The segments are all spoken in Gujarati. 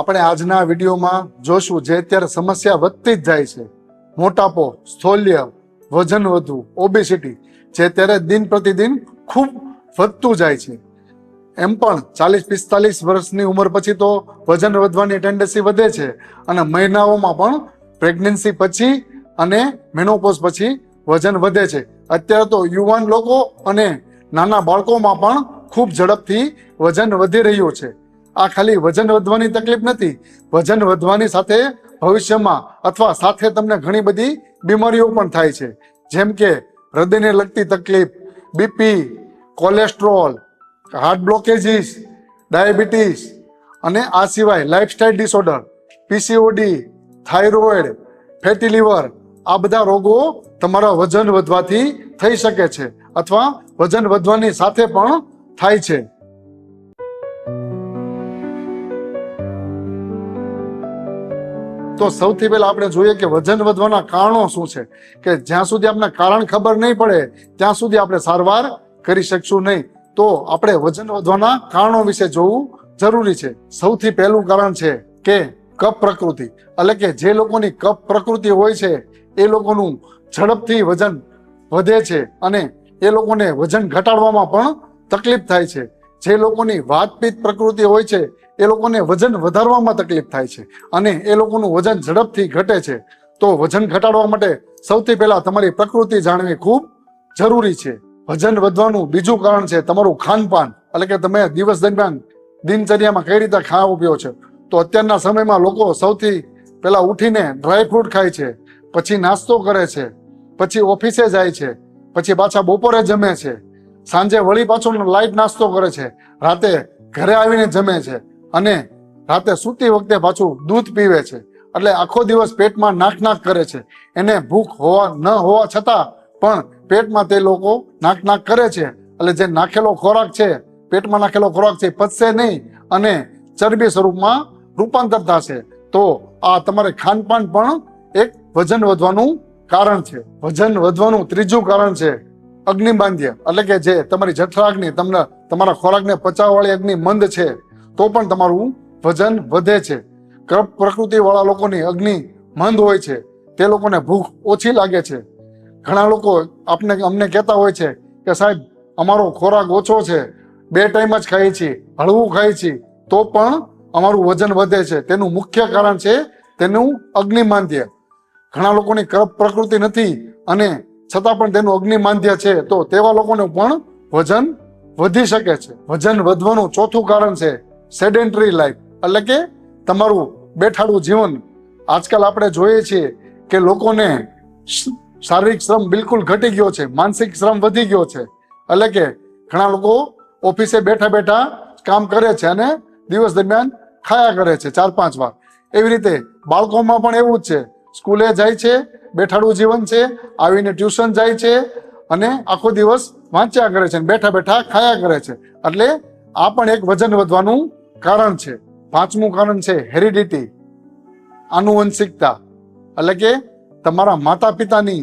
આપણે આજના વિડીયોમાં જોશું જે અત્યારે સમસ્યા વધતી જ જાય છે. મોટાપો, સ્થૌલ્ય, વજન વધવું ઓબેસિટી જે અત્યારે દિન પ્રતિદિન ખૂબ વધતું જાય છે. એમ પણ ચાલીસ પિસ્તાલીસ વર્ષની ઉંમર પછી તો વજન વધવાની ટેન્ડન્સી વધે છે અને મહિનાઓમાં પણ પ્રેગ્નન્સી પછી અને મેનોપોઝ પછી વજન વધે છે. અત્યારે તો યુવાન લોકો અને નાના બાળકોમાં પણ ખૂબ ઝડપથી વજન વધી રહ્યું છે. આ ખાલી વજન વધવાની તકલીફ નથી, વજન વધવાની સાથે ભવિષ્યમાં અથવા સાથે તમને ઘણી બધી બીમારીઓ પણ થાય છે. જેમ કે હૃદયને લગતી તકલીફ, BP, cholesterol, heart blockages, diabetes અને આ સિવાય lifestyle disorder, PCOD, thyroid, fatty liver, આ બધા રોગો તમારા વજન વધવાથી થઈ શકે છે અથવા વજન વધવાની સાથે પણ થાય છે. તો સૌથી પહેલા આપણે જોઈએ કે વજન વધવાના કારણો શું છે? કે જ્યાં સુધી આપણે કારણ ખબર નહીં પડે, ત્યાં સુધી આપણે સારવાર કરી શકશું નહીં. તો આપણે વજન વધવાના કારણો વિશે જોવું જરૂરી છે. સૌથી પહેલું કારણ છે કે કપ પ્રકૃતિ. એટલે કે જે લોકોની કપ પ્રકૃતિ હોય છે, એ લોકોનું ઝડપથી વજન વધે છે અને એ લોકોને વજન ઘટાડવામાં પણ તકલીફ થાય છે. જે લોકોની વાતપીત પ્રકૃતિ હોય છે, એ લોકોને વજન વધારવામાં તકલીફ થાય છે અને એ લોકોનું વજન ઝડપથી ઘટે છે, તો વજન ઘટાડવા માટે સૌથી પહેલા તમારી પ્રકૃતિ જાણવી ખૂબ જરૂરી છે. વજન વધવાનું બીજું કારણ છે તમારું ખાનપાન, એટલે કે તમે દિવસ દરમિયાન દિનચર્યામાં કઈ રીતે ખાવા પીઓ છો. તો અત્યારના સમયમાં લોકો સૌથી પહેલા ઉઠીને ડ્રાય ફ્રૂટ ખાય છે, પછી નાસ્તો કરે છે, પછી ઓફિસે જાય છે, પછી પાછા બપોરે જમે છે. સાંજે વળી પાછો લાઈટ નાસ્તો કરે છે. રાતે ઘરે આવીને જમે છે અને રાતે સૂતી વખતે પાછું દૂધ પીવે છે. એટલે આખો દિવસ પેટમાં નાક નાક કરે છે. એને ભૂખ હોવા ન હોવા છતાં પણ પેટમાં તે લોકો નાક નાક કરે છે. એટલે જે નાખેલો ખોરાક છે, પેટમાં નાખેલો ખોરાક છે પચશે નહીં અને ચરબી સ્વરૂપમાં રૂપાંતર થશે. તો આ તમારે ખાનપાન પણ એક વજન વધવાનું કારણ છે. વજન વધવાનું ત્રીજું કારણ છે અગ્નિબાંધ્ય એટલે કે જે તમારી જઠરાગ્નિ, તમને તમારા ખોરાકને પચાવવાળી અગ્નિ મંદ છે, તો પણ તમારું વજન વધે છે. કર્પ પ્રકૃતિ વાળા લોકોની અગ્નિ મંદ હોય છે. તે લોકોને ભૂખ ઓછી લાગે છે. ઘણા લોકો આપને, અમને કહેતા હોય છે કે સાહેબ, અમારો ખોરાક ઓછો છે. બે ટાઈમ જ ખાઈએ છીએ, હળવું ખાઈએ છીએ. તો પણ અમારું વજન વધે છે. તેનું મુખ્ય કારણ છે તેનું અગ્નિમાંદ્ય ઘણા લોકોની કર્પ પ્રકૃતિ નથી અને છતાં પણ તેનું અગ્નિમાંદ્ય છે, તો તેવા લોકોને પણ વજન વધી શકે છે. વજન વધવાનું ચોથું કારણ છે સેડેન્ટરી લાઈફ એટલે કે તમારું બેઠાડું જીવન. આજકાલ આપણે જોઈએ છીએ કે લોકોને શારીરિક શ્રમ બિલકુલ ઘટી ગયો છે, માનસિક શ્રમ વધી ગયો છે. એટલે કે ઘણા લોકો ઓફિસે બેઠા બેઠા કામ કરે છે અને દિવસ દરમિયાન ખાયા કરે છે, ચાર પાંચ વાર. એવી રીતે બાળકોમાં પણ એવું જ છે. સ્કૂલે જાય છે બેઠાડું જીવન છે, આવીને ટ્યુશન જાય છે અને આખો દિવસ વાંચ્યા કરે છે બેઠા બેઠા ખાયા કરે છે. એટલે આ પણ એક વજન વધવાનું કારણ છે. પાંચમું કારણ છે હેરિડિટી, આનુવંશિકતા. એટલે કે તમારા માતા પિતાની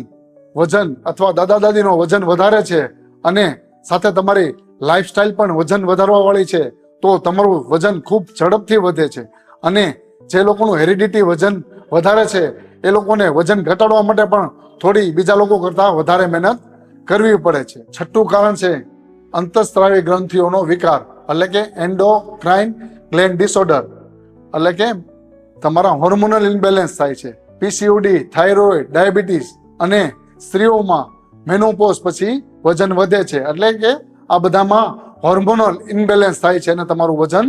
વજન અથવા દાદા દાદીનો વજન વધારે છે અને સાથે તમારી લાઈફસ્ટાઈલ પણ વજન વધારવા વાળી છે, તો તમારું વજન ખૂબ ઝડપથી વધે છે. અને જે લોકોનું હેરિડિટી વજન વધારે છે. એ લોકોને વજન ઘટાડવા માટે પણ થોડી બીજા લોકો કરતા વધારે મહેનત કરવી પડે છે. છઠ્ઠું કારણ છે અંતસ્ત્રાવી ગ્રંથિઓનો વિકાર, એટલે કે એન્ડોક્રાઇન ગ્લેન્ડ ડિસઓર્ડર. એટલે કે તમારા હોર્મોનલ ઇમ્બેલેન્સ થાય છે. પીસીઓડી થાઇરોઇડ ડાયાબિટીસ અને સ્ત્રીઓમાં મેનોપોઝ પછી વજન વધે છે. એટલે કે આ બધામાં હોર્મોનલ ઇમ્બેલેન્સ થાય છે અને તમારું વજન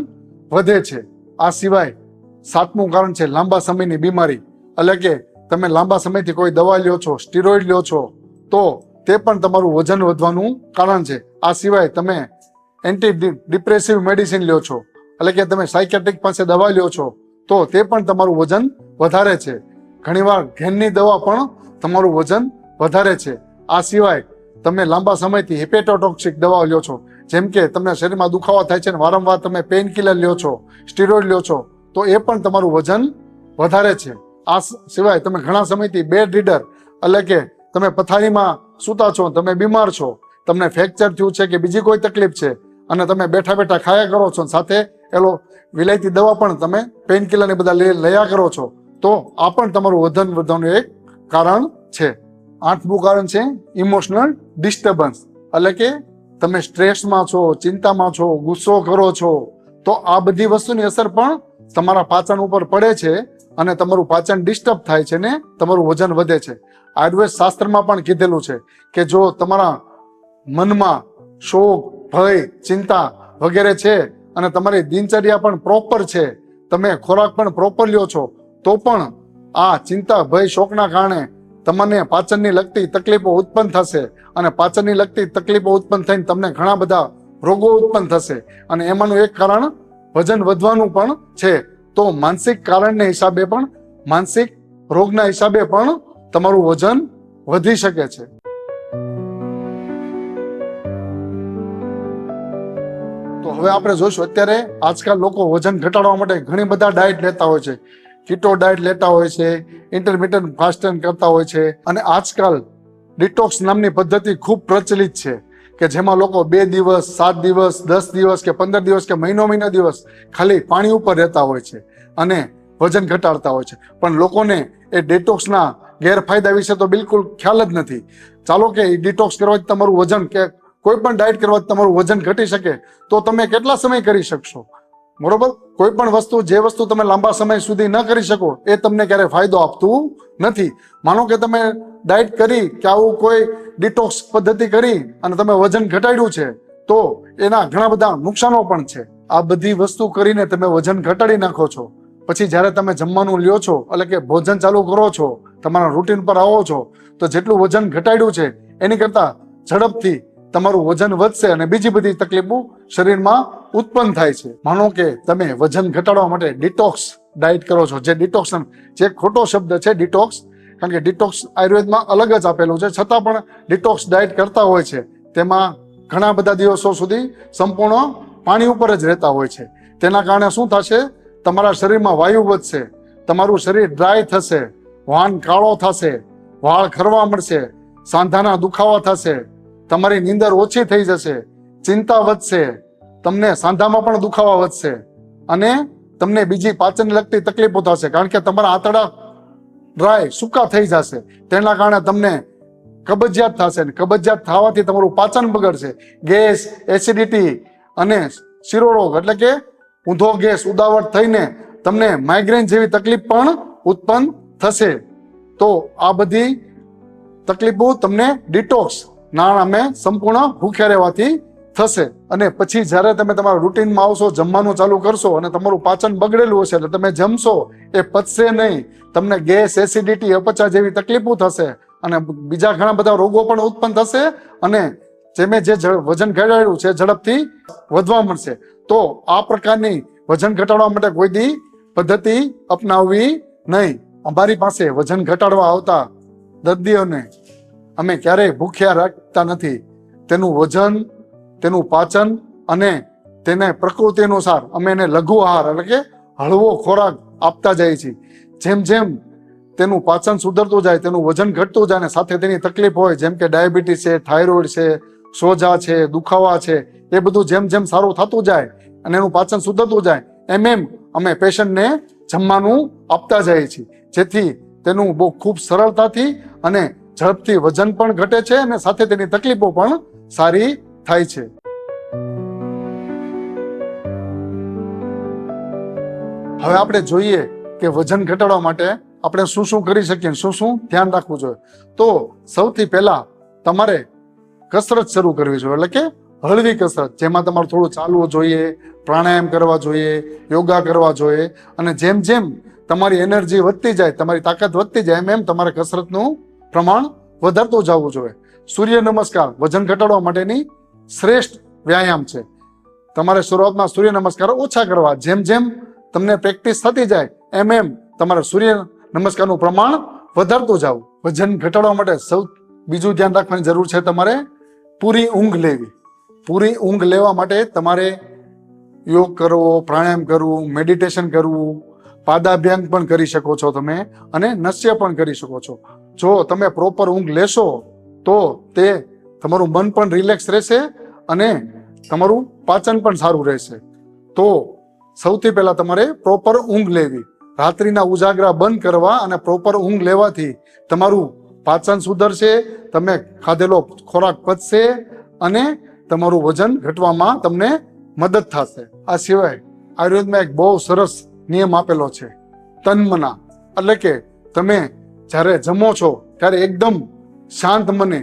વધે છે. આ સિવાય સાતમું કારણ છે લાંબા સમયની બીમારી. એટલે કે તમે લાંબા સમયથી કોઈ દવા લ્યો છો સ્ટીરોઇડ લ્યો છો, તો તે પણ તમારું વજન વધવાનું કારણ છે. આ સિવાય તમે એન્ટી ડિપ્રેસિવ મેડિસિન લ્યો છો. એટલે કે તમે સાયકેટ્રિક પાસે દવા લ્યો છો, તો તે પણ તમારું વજન વધારે છે. ઘણીવાર ઘેનની દવા પણ તમારું વજન વધારે છે. આ સિવાય તમે લાંબા સમયથી હિપેટોટોક્સિક દવાઓ લ્યો છો. જેમ કે તમને શરીરમાં દુખાવા થાય છે ને વારંવાર તમે પેઇન કિલર લ્યો છો સ્ટીરોઇડ લ્યો છો તો એ પણ તમારું વજન વધારે છે. આ સિવાય તમે ઘણા સમયથી બેડ રીડર એટલે કે તમે પથારીમાં સૂતા છો, તમે બીમાર છો, તમને ફ્રેક્ચર થયું છે કે બીજી કોઈ તકલીફ છે, અને તમે બેઠા બેઠા ખાયા કરો છો સાથે એલો વિલાયતી દવા પણ તમે પેઇન ને બધા લયા કરો છો, તો આ પણ તમારું વજન વધવાનું એક કારણ છે. આઠમું કારણ છે ઇમોશનલ ડિસ્ટર્બન્સ એટલે કે તમે સ્ટ્રેસમાં છો, ચિંતામાં છો, ગુસ્સો કરો છો, તો આ બધી વસ્તુની અસર પણ તમારા પાચન ઉપર પડે છે અને તમારું પાચન ડિસ્ટર્બ થાય છે ને તમારું વજન વધે છે. આયુર્વેદ શાસ્ત્રમાં પણ કીધેલું છે કે જો તમારા મનમાં શોક, ભય, ચિંતા વગેરે છે અને તમારી દિનચર્યા પણ પ્રોપર છે, તમે ખોરાક પણ પ્રોપર લ્યો છો, તો પણ આ ચિંતા, ભય, શોકના કારણે તમને પાચનની લગતી તકલીફો ઉત્પન્ન થશે અને પાચનની લગતી તકલીફો ઉત્પન્ન થઈને તમને ઘણા બધા રોગો ઉત્પન્ન થશે. અને એમાંનું એક કારણ વજન વધવાનું પણ છે. તો માનસિક કારણને હિસાબે પણ, માનસિક રોગના હિસાબે પણ તમારું વજન વધી શકે છે. તો હવે આપણે જોઈશું અત્યારે આજકાલ લોકો વજન ઘટાડવા માટે ઘણી બધા ડાયટ લેતા હોય છે. કીટો ડાયટ લેતા હોય છે ઇન્ટરમીડિયન્ટ ફાસ્ટિંગ કરતા હોય છે. અને આજકાલ ડિટોક્સ નામની પદ્ધતિ ખૂબ પ્રચલિત છે. કે જેમાં લોકો બે દિવસ, સાત દિવસ, દસ દિવસ કે પંદર દિવસ કે મહિનો મહિનો દિવસ ખાલી પાણી ઉપર રહેતા હોય છે અને વજન ઘટાડતા હોય છે. પણ લોકોને એ ડિટોક્સના ગેરફાયદા વિશે તો બિલકુલ ખ્યાલ જ નથી. ચાલો કે ડિટોક્સ કરવાથી તમારું વજન કે કોઈ પણ ડાયટ કરવાથી તમારું વજન ઘટી શકે તો તમે કેટલા સમય કરી શકશો? બરોબર? કોઈ પણ વસ્તુ, જે વસ્તુ તમે લાંબા સમય સુધી ન કરી શકો એ તમને ક્યારે ફાયદો આપતું નથી. માનો કે તમે ડાયટ કરી કે આવું કોઈ ડિટોક્સ પદ્ધતિ કરી અને તમે વજન ઘટાડ્યું છે, તો એના ઘણા બધા નુકસાનો પણ છે. આ બધી વસ્તુ કરીને તમે વજન ઘટાડી નાખો છો. પછી જ્યારે તમે જમવાનું લ્યો છો, એટલે કે ભોજન ચાલુ કરો છો, તમારા રૂટીન પર આવો છો, તો જેટલું વજન ઘટાડ્યું છે, એની કરતા ઝડપથી તમારું વજન વધશે અને બીજી બધી તકલીફો શરીરમાં ઉત્પન્ન થાય છે. માનો કે તમે વજન ઘટાડવા માટે ડિટોક્સ ડાયટ કરો છો, જે ડિટોક્સ જે ખોટો શબ્દ છે ડિટોક્સ કારણ કે ડિટોક્સ આયુર્વેદમાં અલગ જ આપેલું છે. છતાં પણ ડિટોક્સ ડાયટ કરતા હોય છે. તેમાં ઘણા બધા દિવસો સુધી સંપૂર્ણ પાણી ઉપર જ રહેતા હોય છે. તેના કારણે શું થશે? તમારા શરીરમાં વાયુ વધશે. તમારું શરીર ડ્રાય થશે. વાન કાળો થશે. વાળ ખરવા મળશે. સાંધાના દુખાવા થશે. તમારી નીંદર ઓછી થઈ જશે. ચિંતા વધશે. તમને સાંધામાં પણ દુખાવા વધશે. અને તમને બીજી પાચન લગતી તકલીફો થશે. કારણ કે તમારા આંતરડા ડ્રાય સૂકા થઈ જશે. તેના કારણે તમને કબજિયાત થશે અને કબજિયાત થવાથી તમારું પાચન બગડશે. ગેસ, એસિડિટી અને શિરોરોગ એટલે કે ઊંધો ગેસ ઉદાવટ થઈને તમને માઇગ્રેન જેવી તકલીફ પણ ઉત્પન્ન થશે. તો આ બધી તકલીફો તમને ડિટોક્સ નાણાં મેં સંપૂર્ણ ભૂખ્યા રહેવાથી થશે. અને પછી જ્યારે તમે તમારા રૂટીનમાં આવશો, જમવાનું ચાલુ કરશો અને તમારું પાચન બગડેલું હશે, એટલે તમે જમશો, એ પચશે નહીં. તમને ગેસ એસિડિટી અપચા જેવી તકલીફો થશે અને બીજા ઘણા બધા રોગો પણ ઉત્પન્ન થશે અને જે જે વજન ઘટાડ્યું છે ઝડપથી વધવા મળશે. તો આ પ્રકારની વજન ઘટાડવા માટે કોઈ દી પદ્ધતિ અપનાવવી નહીં. અમારી પાસે વજન ઘટાડવા આવતા દર્દીઓને અમે ક્યારેય ભૂખ્યા રાખતા નથી. તેનું વજન તેનું પાચન અને તેને પ્રકૃતિ અનુસાર અમે એને લઘુ આહાર એટલે કે હળવો ખોરાક આપતા જઈએ છીએ. જેમ જેમ તેનું પાચન સુધરતું જાય, તેનું વજન ઘટતું જાય અને સાથે તેની તકલીફ હોય, જેમ કે ડાયાબિટીસ છે, થાઇરોઇડ છે, સોજા છે, દુખાવા છે, એ બધું જેમ જેમ સારું થતું જાય અને એનું પાચન સુધરતું જાય, એમ એમ અમે પેશન્ટને જમવાનું આપતા જઈએ છીએ. જેથી તેનું બહુ ખૂબ સરળતાથી અને ઝડપથી વજન પણ ઘટે છે અને સાથે તેની તકલીફો પણ સારી થાય છે. હવે આપણે જોઈએ કે વજન ઘટાડવા માટે આપણે શું શું કરી શકીએ, શું શું ધ્યાન રાખવું જોઈએ. તો સૌથી પહેલા તમારે કસરત શરૂ કરવી જોઈએ, એટલે કે હળવી કસરત, જેમાં તમારે થોડું ચાલવું જોઈએ, પ્રાણાયામ કરવા જોઈએ, યોગા કરવા જોઈએ, અને જેમ જેમ તમારી એનર્જી વધતી જાય, તમારી તાકાત વધતી જાય, એમ એમ તમારે કસરતનું પ્રમાણ વધારતું જવું જોઈએ. સૂર્ય નમસ્કાર, વજન ઘટાડવા માટેની શ્રેષ્ઠ વ્યાયામ છે. તમારે શરૂઆતમાં સૂર્ય નમસ્કાર ઓછા કરવા. જેમ જેમ તમને પ્રેક્ટિસ થતી જાય, એમ એમ તમારે સૂર્ય નમસ્કારનું પ્રમાણ વધારતું જાવ. વજન ઘટાડવા માટે સૌ, બીજું ધ્યાન રાખવાની જરૂર છે તમારે પૂરી ઊંઘ લેવી. પૂરી ઊંઘ લેવા માટે તમારે યોગ કરવો, પ્રાણાયામ કરવું, મેડિટેશન કરવું, પાદાભ્યાંગ પણ કરી શકો છો તમે અને નસ્ય પણ કરી શકો છો. જો તમે પ્રોપર ઊંઘ લેશો, તો તે તમારું મન પણ રિલેક્સ રહેશે અને તમારું પાચન પણ સારું રહેશે. તો સૌથી પહેલા તમારે પ્રોપર ઊંઘ લેવી. રાત્રિના ઉજાગરા બંધ કરવા અને પ્રોપર ઊંઘ લેવાથી તમારું પાચન સુધરશે તમે ખાધેલો ખોરાક પચશે અને તમારું વજન ઘટવામાં તમને મદદ થશે. આ સિવાય આયુર્વેદમાં એક બહુ સરસ નિયમ આપેલો છે. તન્મના. એટલે કે તમે જ્યારે જમો છો, ત્યારે એકદમ શાંત મને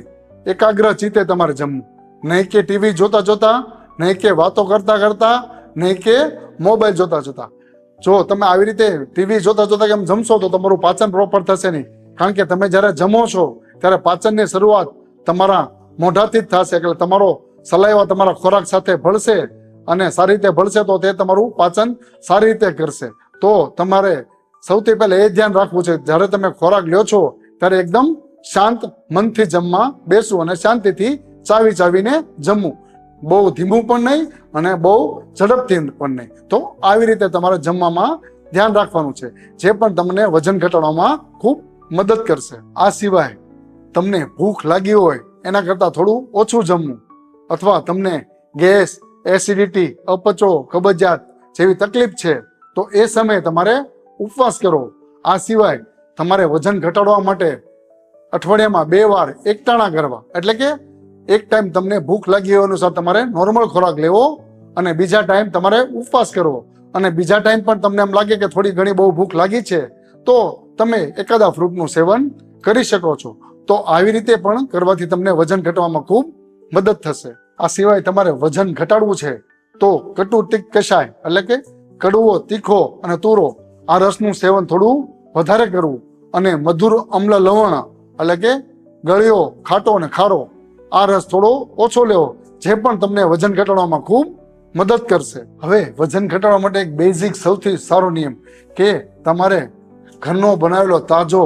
એકાગ્ર ચિત્તે તમારે જમવું. નહીં કે ટીવી જોતા જોતા, નહીં કે વાતો કરતા કરતા, નહીં કે મોબાઈલ જોતા જોતા. જો તમે આવી રીતે ટીવી જોતા જોતા કેમ જમશો તો તમારું પાચન પ્રોપર થશે નહીં. કારણ કે તમે જ્યારે જમો છો, ત્યારે પાચનની શરૂઆત તમારા મોઢાથી જ થશે. એટલે તમારો સલાઈવા તમારા ખોરાક સાથે ભળશે અને સારી રીતે ભળશે તો તે તમારું પાચન સારી રીતે કરશે. તો તમારે સૌથી પહેલા એ ધ્યાન રાખવું છે. જ્યારે તમે ખોરાક લ્યો છો, ત્યારે એકદમ શાંત મનથી જમવા બેસવું અને શાંતિથી ચાવી ચાવીને જમવું બહુ ધીમું પણ નહીં અને બહુ ઝડપથી પણ નહીં. તો આવી રીતે તમારે જમવામાં ધ્યાન રાખવાનું છે. જે પણ તમને વજન ઘટાડવામાં ખૂબ મદદ કરશે. આ સિવાય તમને ભૂખ લાગી હોય, એના કરતાં થોડું ઓછું જમવું. અથવા તમને ગેસ, એસિડિટી, અપચો, કબજિયાત જેવી તકલીફ છે, તો એ સમયે તમારે ઉપવાસ કરો આ સિવાય તમારે વજન ઘટાડવા માટે અઠવાડિયામાં બે વાર એકટાણા કરવા. એટલે કે એક ટાઈમ તમને ભૂખ લાગી હોય અનુસાર તમારે નોર્મલ ખોરાક લેવો અને બીજા ટાઈમ તમારે ઉપવાસ કરવો. અને બીજા ટાઈમ પણ તમને એમ લાગે કે થોડી ઘણી બહુ ભૂખ લાગી છે, તો તમે એકાદા ફ્રૂટનું સેવન કરી શકો છો. તો આવી રીતે પણ કરવાથી તમને વજન ઘટવામાં ખૂબ મદદ થશે. આ સિવાય તમારે વજન ઘટાડવું છે, તો કટુ તીક કશાય, એટલે કે કડવો, તીખો અને તુરો, આ રસનું સેવન થોડું વધારે કરવું. અને મધુર અમ્લ લવણ એટલે કે ગળ્યો, ખાટો અને ખારો, આ રસ થોડો ઓછો લેવો, જે પણ તમને વજન ઘટાડવામાં ખૂબ મદદ કરશે. હવે વજન ઘટાડવા માટે એક બેઝિક સૌથી સારો નિયમ કે તમારે ઘરનો બનાવેલો તાજો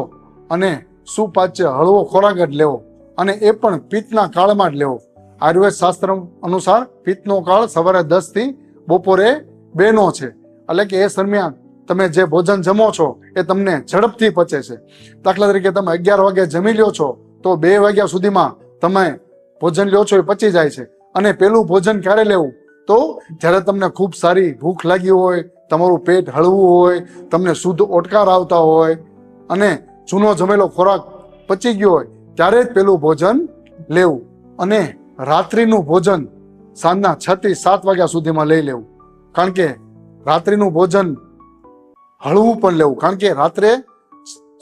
અને સુપાચ્ય હળવો ખોરાક જ લેવો અને એ પણ પિત્તના કાળમાં જ લેવો. આયુર્વેદ શાસ્ત્ર અનુસાર પિત્તનો કાળ સવારે દસથી બપોરે બેનો છે. એટલે કે એ દરમિયાન તમે જે ભોજન જમો છો એ તમને ઝડપથી પચે છે. દાખલા તરીકે તમે અગિયાર વાગે જમી લ્યો છો, તો બે વાગ્યા સુધીમાં તમે ભોજન લ્યો છો એ પચી જાય છે. અને પેલું ભોજન ક્યારે લેવું? તો જ્યારે તમને ખૂબ સારી ભૂખ લાગી હોય, તમારું પેટ હળવું હોય, તમને શુદ્ધ ઓટકાર આવતા હોય, અને જૂનો જમેલો ખોરાક પચી ગયો હોય, ત્યારે જ પેલું ભોજન લેવું. અને રાત્રિનું ભોજન સાંજના છ થી સાત વાગ્યા સુધીમાં લઈ લેવું. કારણ કે રાત્રિનું ભોજન હળવું પણ લેવું. કારણ કે રાત્રે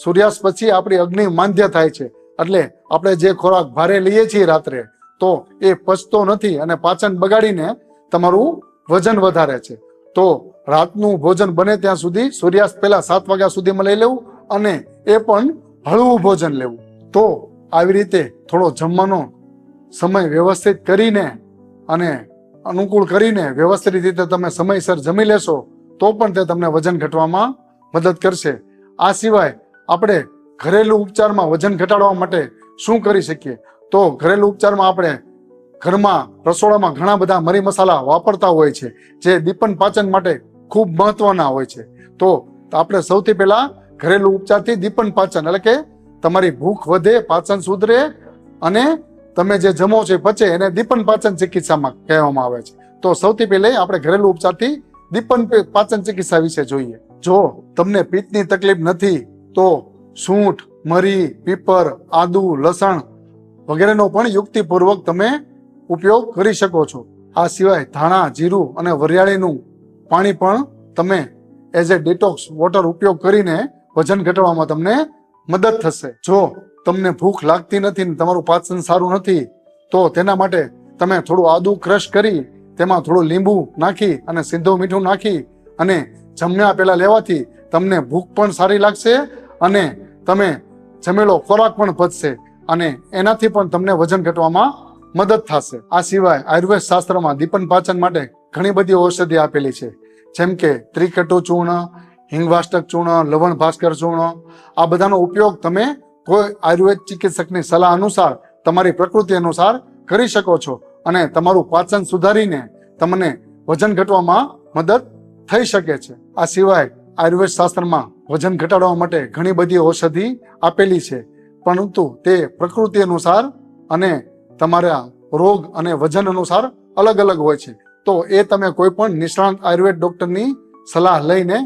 સૂર્યાસ્ત પછી આપણી અગ્નિ માધ્ય થાય છે. એટલે આપણે જે ખોરાક ભારે લઈએ છીએ રાત્રે, તો એ પચતો નથી અને પાચન બગાડીને તમારું વજન વધારે છે. તો રાતનું ભોજન બને ત્યાં સુધી સૂર્યાસ્ત પહેલા સાત વાગ્યા સુધીમાં લઈ લેવું અને એ પણ હળવું ભોજન લેવું. તો આવી રીતે થોડો જમવાનો સમય વ્યવસ્થિત કરીને અને અનુકૂળ કરીને વ્યવસ્થિત રીતે તમે સમયસર જમી લેશો તો પણ તે તમને વજન ઘટવામાં મદદ કરશે. આ સિવાય આપણે ઘરેલું ઉપચારમાં વજન ઘટાડવા માટે શું કરી શકીએ? તો ઘરેલું ઉપચારમાં આપણે ઘરમાં, રસોડામાં ઘણા બધા મરી મસાલા વાપરતા હોય છે, જે દીપન પાચન માટે ખૂબ મહત્વના હોય છે. તો આપણે સૌથી પહેલા ઘરેલું ઉપચારથી દીપન પાચન, એટલે કે તમારી ભૂખ વધે, પાચન સુધરે, અને તમે જે જમો છો પચે, એને દીપન પાચન ચિકિત્સામાં કહેવામાં આવે છે. તો સૌથી પહેલે આપણે ઘરેલું ઉપચારથી દીપન પાચન ચિકિત્સા વિશે જોઈએ. જો તમને પિત્તની તકલીફ નથી, તો સૂંઠ, મરી, પીપર, આદુ, લસણ વગેરેનો પણ યુક્તિપૂર્વક તમે ઉપયોગ કરી શકો છો. આ સિવાય ધાણા, જીરું અને વરિયાળીનું પાણી પણ તમે એઝ એ ડિટોક્સ વોટર ઉપયોગ કરીને વજન ઘટાડવામાં તમને મદદ થશે. જો તમને ભૂખ લાગતી નથી ને તમારું પાચન સારું નથી, તો તેના માટે તમે થોડું આદુ ક્રશ કરી તેમાં થોડું લીંબુ નાખી અને સીધું મીઠું નાખી અને જમ્યા પહેલાં લેવાથી તમને ભૂખ પણ સારી લાગશે અને તમે જમેલો ખોરાક પણ પચશે અને એનાથી પણ તમને વજન ઘટવામાં મદદ થશે. આ સિવાય આયુર્વેદ શાસ્ત્રમાં દીપન પાચન માટે ઘણી બધી ઔષધિ આપેલી છે. જેમ કે ત્રિકટુ ચૂર્ણ, હિંગવાષ્ટક ચૂર્ણ, લવણ ભાસ્કર ચૂર્ણ. આ બધાનો ઉપયોગ તમે કોઈ આયુર્વેદ ચિકિત્સકની સલાહ અનુસાર તમારી પ્રકૃતિ અનુસાર કરી શકો છો. અને તમારું પાચન સુધારીને તમને વજન ઘટવામાં મદદ થઈ શકે છે. આ સિવાય આયુર્વેદ શાસ્ત્રમાં વજન ઘટાડવા માટે ઘણી બધી ઔષધિ આપેલી છે. પરંતુ તે પ્રકૃતિ અનુસાર અને તમારા રોગ અને વજન અનુસાર અલગ અલગ હોય છે. તો એ તમે કોઈ પણ નિષ્ણાંત આયુર્વેદ ડોક્ટરની સલાહ લઈને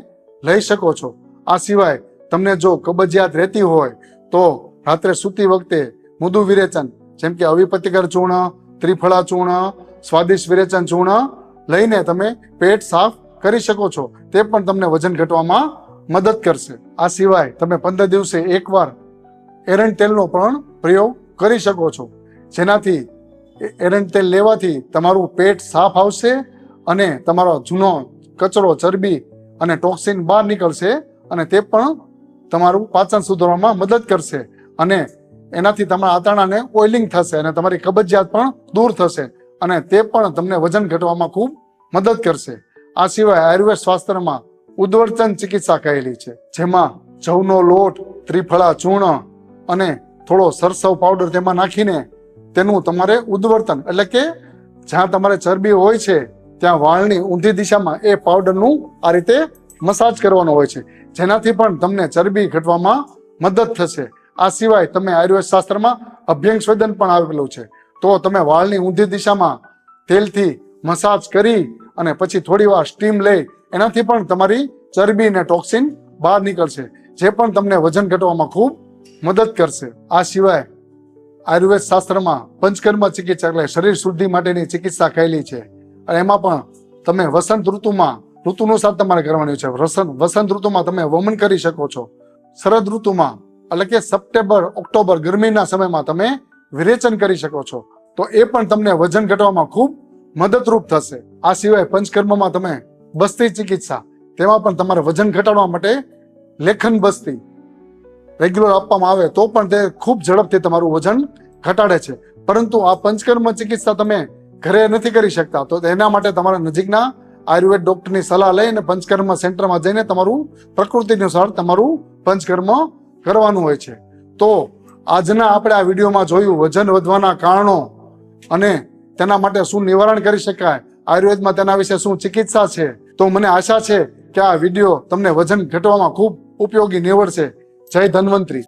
લઈ શકો છો. આ સિવાય તમને જો કબજિયાત રહેતી હોય તો રાત્રે સૂતી વખતે મૃદુ વિરેચન, જેમ કે અવિપતિકર ચૂર્ણ ત્રિફળા ચૂર્ણ, સ્વાદિષ્ટ વિરેચન ચૂર્ણ લઈને તમે પેટ સાફ કરી શકો છો. તે પણ તમને વજન ઘટવામાં મદદ કરશે. આ સિવાય તમે પંદર દિવસે એકવાર એરંડ તેલનો પણ પ્રયોગ કરી શકો છો. જેનાથી એરંડ તેલ લેવાથી તમારું પેટ સાફ આવશે અને તમારો જૂનો કચરો, ચરબી અને ટોક્સિન બહાર નીકળશે અને તે પણ તમારું પાચન સુધારવામાં મદદ કરશે. અને એનાથી તમારા આંતરડાને ઓઇલિંગ થશે અને તમારી કબજિયાત પણ દૂર થશે અને તે પણ તમને વજન ઘટવામાં ખૂબ મદદ કરશે. આ સિવાય આયુર્વેદ શાસ્ત્રમાં ઉદ્વર્તન ચિકિત્સા કહેલી છે, જેમાં જવનો લોટ, ત્રિફળા, ચૂર્ણ અને થોડો સરસવ પાવડર તેમાં નાખીને તેનું તમારે ઉદ્વર્તન, એટલે કે જ્યાં તમારે ચરબી હોય છે, ત્યાં વાળની ઊંધી દિશામાં એ પાવડરનું આ રીતે મસાજ કરવાનો હોય છે. જેનાથી પણ તમને ચરબી ઘટવામાં મદદ થશે. આ સિવાય તમે આયુર્વેદ શાસ્ત્રમાં અભ્યંગ સ્વેદન પણ આવેલું છે. તો તમે વાળની ઊંધી દિશામાં તેલથી મસાજ કરી અને પછી થોડી વાર સ્ટીમ લઈ એનાથી પણ તમારી ચરબી અને ટોક્સિન બહાર નીકળશે, જે પણ તમને વજન ઘટવામાં ખૂબ મદદ કરશે. આ સિવાય આયુર્વેદ શાસ્ત્રમાં પંચકર્મ ચિકિત્સા એટલે શરીર શુદ્ધિ માટેની ચિકિત્સા કહેલી છે. અને એમાં પણ તમે વસંત ઋતુમાં ઋતુનું સાથ તમારે કરવાનું છે. વસંત વસંત ઋતુમાં તમે વમન કરી શકો છો. શરદ ઋતુમાં એટલે કે સપ્ટેમ્બર, ઓક્ટોબર ગરમીના સમયમાં તમે વિરેચન કરી શકો છો. તો એ પણ તમને વજન ઘટવામાં ખૂબ મદદરૂપ થશે. આ સિવાય પંચકર્મમાં તમે બસ્તી ચિકિત્સા, તેમાં પણ તમારે વજન ઘટાડવા માટે લેખન બસ્તી રેગ્યુલર આપવામાં આવે તો પણ તે ખૂબ ઝડપથી તમારું વજન ઘટાડે છે. પરંતુ આ પંચકર્મ ચિકિત્સા તમે ઘરે નથી કરી શકતા. તો એના માટે તમારા નજીકના આયુર્વેદ ડોક્ટરની સલાહ લઈને પંચકર્મ સેન્ટરમાં જઈને તમારું પ્રકૃતિ અનુસાર તમારું પંચકર્મ કરવાનું હોય છે. તો આજના આપણે આ વિડીયોમાં જોયું વજન વધવાના કારણો અને તેના માટે શું નિવારણ કરી શકાય, આયુર્વેદમાં તેના વિશે શું ચિકિત્સા છે. તો મને આશા છે કે આ વીડિયો તમને વજન ઘટવામાં ખૂબ ઉપયોગી નીવડશે. જય ધન્વંતરી.